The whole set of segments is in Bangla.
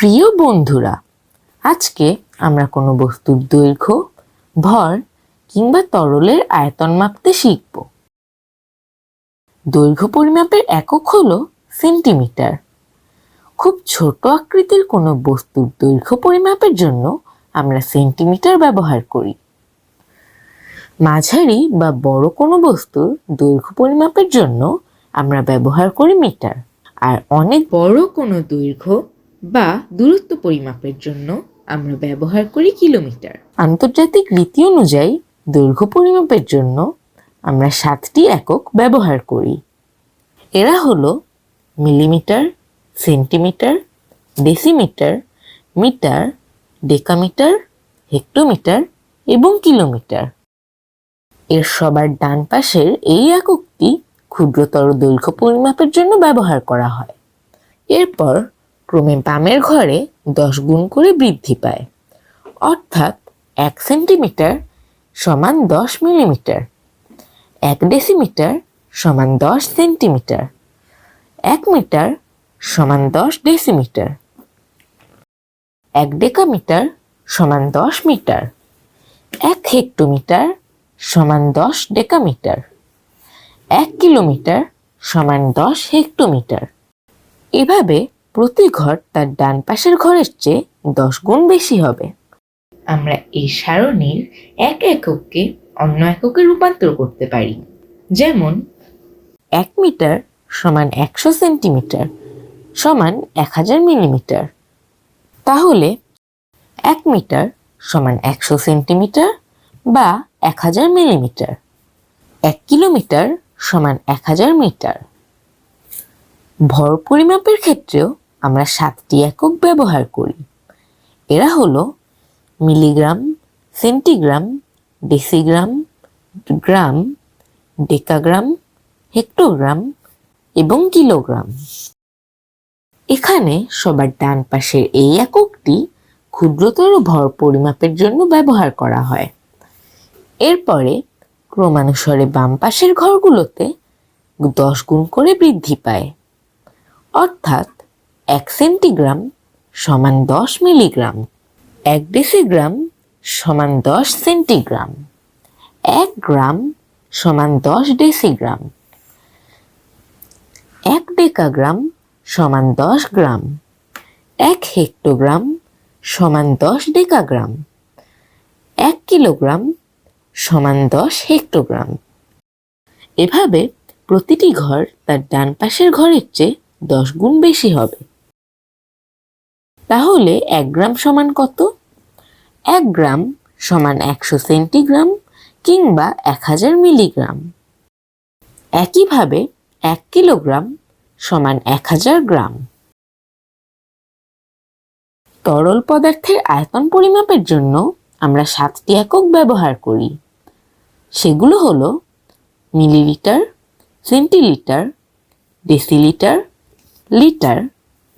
প্রিয় বন্ধুরা, আজকে আমরা কোনো বস্তুর দৈর্ঘ্য, ভর কিংবা তরলের আয়তন মাপতে শিখব। দৈর্ঘ্য পরিমাপের একক হলো সেন্টিমিটার। খুব ছোট আকৃতির কোনো বস্তুর দৈর্ঘ্য পরিমাপের জন্য আমরা সেন্টিমিটার ব্যবহার করি। মাঝারি বা বড় কোনো বস্তুর দৈর্ঘ্য পরিমাপের জন্য আমরা ব্যবহার করি মিটার। আর অনেক বড় কোনো দৈর্ঘ্য বা দূরত্ব পরিমাপের জন্য আমরা ব্যবহার করি কিলোমিটার। আন্তর্জাতিক রীতি অনুযায়ী দৈর্ঘ্য পরিমাপের জন্য আমরা সাতটি একক ব্যবহার করি। এরা হলো millimetre, centimetre, decimetre, metre, decametre, hectometre এবং কিলোমিটার। এর সবার ডান পাশের এই এককটি ক্ষুদ্রতর দৈর্ঘ্য পরিমাপের জন্য ব্যবহার করা হয়। এরপর ক্রমে বামের ঘরে দশ গুণ করে বৃদ্ধি পায়। অর্থাৎ এক সেন্টিমিটার সমান দশ মিলিমিটার। এক ডেসিমিটার সমান দশ সেন্টিমিটার। এক মিটার সমান দশ ডেসিমিটার। এক ডেকামিটার সমান দশ মিটার। এক হেক্টোমিটার সমান দশ ডেকামিটার। এক কিলোমিটার সমান দশ হেক্টোমিটার। এভাবে প্রতি ঘর তার ডান পাশের ঘরের চেয়ে দশ গুণ বেশি হবে। আমরা এই সারণীর এক একককে অন্য এককে রূপান্তর করতে পারি। যেমন এক মিটার সমান একশো সেন্টিমিটার সমান এক হাজার মিলিমিটার। তাহলে এক মিটার সমান একশো সেন্টিমিটার বা এক হাজার মিলিমিটার। এক কিলোমিটার সমান এক হাজার মিটার। ভর পরিমাপের ক্ষেত্রেও আমরা সাতটি একক ব্যবহার করি। এরা হলো milligram, centigram, decigram, gram, decagram, hectogram এবং কিলোগ্রাম। এখানে সবার ডান পাশের এই এককটি ক্ষুদ্রতর ভর পরিমাপের জন্য ব্যবহার করা হয়। এরপরে ক্রমানুসারে বাম পাশের ঘরগুলোতে দশ গুণ করে বৃদ্ধি পায়। অর্থাৎ এক সেন্টিগ্রাম সমান দশ মিলিগ্রাম। এক ডেসিগ্রাম সমান দশ সেন্টিগ্রাম। এক গ্রাম সমান দশ ডেসিগ্রাম। এক ডেকাগ্রাম সমান দশ গ্রাম। এক হেক্টোগ্রাম সমান দশ ডেকাগ্রাম। এক কিলোগ্রাম সমান দশ হেক্টোগ্রাম। এভাবে প্রতিটি ঘর তার ডান পাশের ঘরের চেয়ে দশ গুণ বেশি হবে। তাহলে এক গ্রাম সমান কত? এক গ্রাম সমান একশো সেন্টিগ্রাম কিংবা এক হাজার মিলিগ্রাম। একইভাবে এক কিলোগ্রাম সমান এক হাজার গ্রাম। তরল পদার্থের আয়তন পরিমাপের জন্য আমরা সাতটি একক ব্যবহার করি। সেগুলো হলো millilitre, centilitre, decilitre, litre,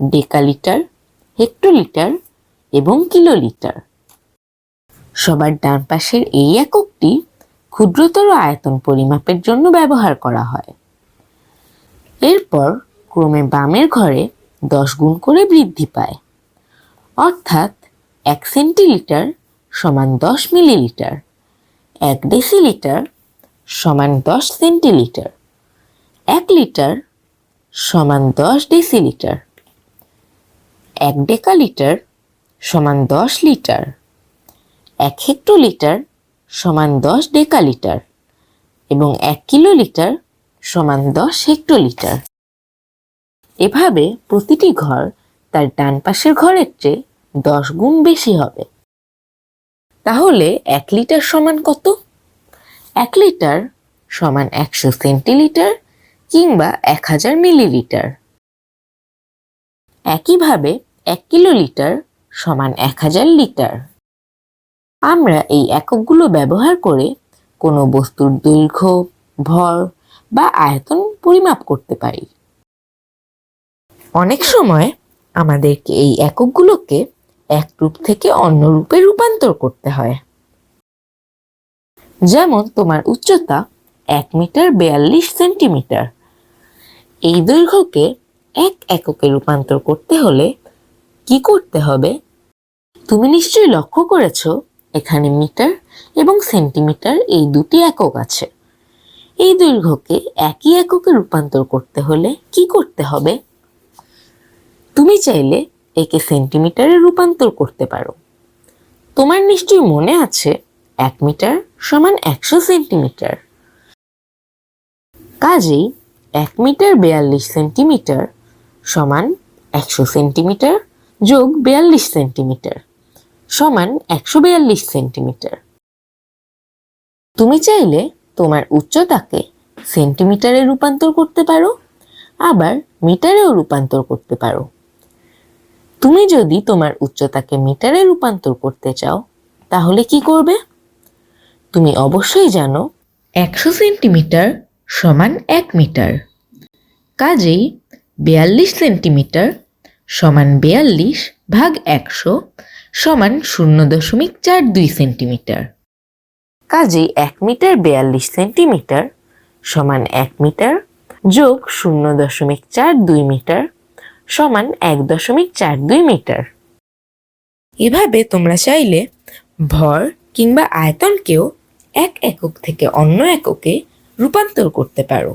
decalitre hectolitre এবং কিলোলিটার। সবার ডান পাশের এই এককটি ক্ষুদ্রতর আয়তন পরিমাপের জন্য ব্যবহার করা হয়। এরপর ক্রমে বামের ঘরে দশ গুণ করে বৃদ্ধি পায়। অর্থাৎ এক সেন্টিলিটার সমান দশ মিলিলিটার, এক ডেসিলিটার সমান দশ সেন্টিলিটার, এক লিটার সমান দশ ডেসিলিটার। এক ডেকালিটার সমান দশ লিটার। এক হেক্টোলিটার সমান দশ ডেকালিটার এবং এক কিলোলিটার সমান দশ হেক্টোলিটার। এভাবে প্রতিটি ঘর তার ডান পাশের ঘরের চেয়ে দশ গুণ বেশি হবে। তাহলে এক লিটার সমান কত? এক লিটার সমান একশো সেন্টিলিটার কিংবা এক হাজার মিলিলিটার। একইভাবে এক কিলোলিটার সমান এক হাজার লিটার। আমরা এই এককগুলো ব্যবহার করে কোনো বস্তুর দৈর্ঘ্য, ভর বা আয়তন পরিমাপ করতে পারি। অনেক সময় আমাদেরকে এই এককগুলোকে এক রূপ থেকে অন্য রূপে রূপান্তর করতে হয়। যেমন তোমার উচ্চতা এক মিটার বেয়াল্লিশ সেন্টিমিটার। এই দৈর্ঘ্যকে এক এককে রূপান্তর করতে হলে কি করতে হবে? তুমি নিশ্চয়ই লক্ষ্য করেছ, এখানে মিটার এবং সেন্টিমিটার এই দুটি একক আছে। এই দৈর্ঘ্যকে একই এককে রূপান্তর করতে হলে কি করতে হবে? তুমি চাইলে একে সেন্টিমিটারে রূপান্তর করতে পারো। তোমার নিশ্চয়ই মনে আছে, এক মিটার সমান একশো সেন্টিমিটার। কাজেই এক মিটার বেয়াল্লিশ সেন্টিমিটার সমান একশো সেন্টিমিটার যোগ বিয়াল্লিশ সেন্টিমিটার সমান একশো বিয়াল্লিশ সেন্টিমিটার। তুমি চাইলে তোমার উচ্চতাকে সেন্টিমিটারে রূপান্তর করতে পারো, আবার মিটারেও রূপান্তর করতে পারো। তুমি যদি তোমার উচ্চতাকে মিটারে রূপান্তর করতে চাও, তাহলে কি করবে? তুমি অবশ্যই জানো একশো সেন্টিমিটার সমান এক মিটার। কাজেই বিয়াল্লিশ সেন্টিমিটার সমান বিয়াল্লিশ ভাগ একশো সমান শূন্য দশমিক চার দুই সেন্টিমিটার। কাজেই এক মিটার বিয়াল্লিশ সেন্টিমিটার সমান এক মিটার যোগ শূন্য দশমিক চার দুই মিটার সমান এক দশমিক চার দুই মিটার। এভাবে তোমরা চাইলে ভর কিংবা আয়তনকেও এক একক থেকে অন্য এককে রূপান্তর করতে পারো।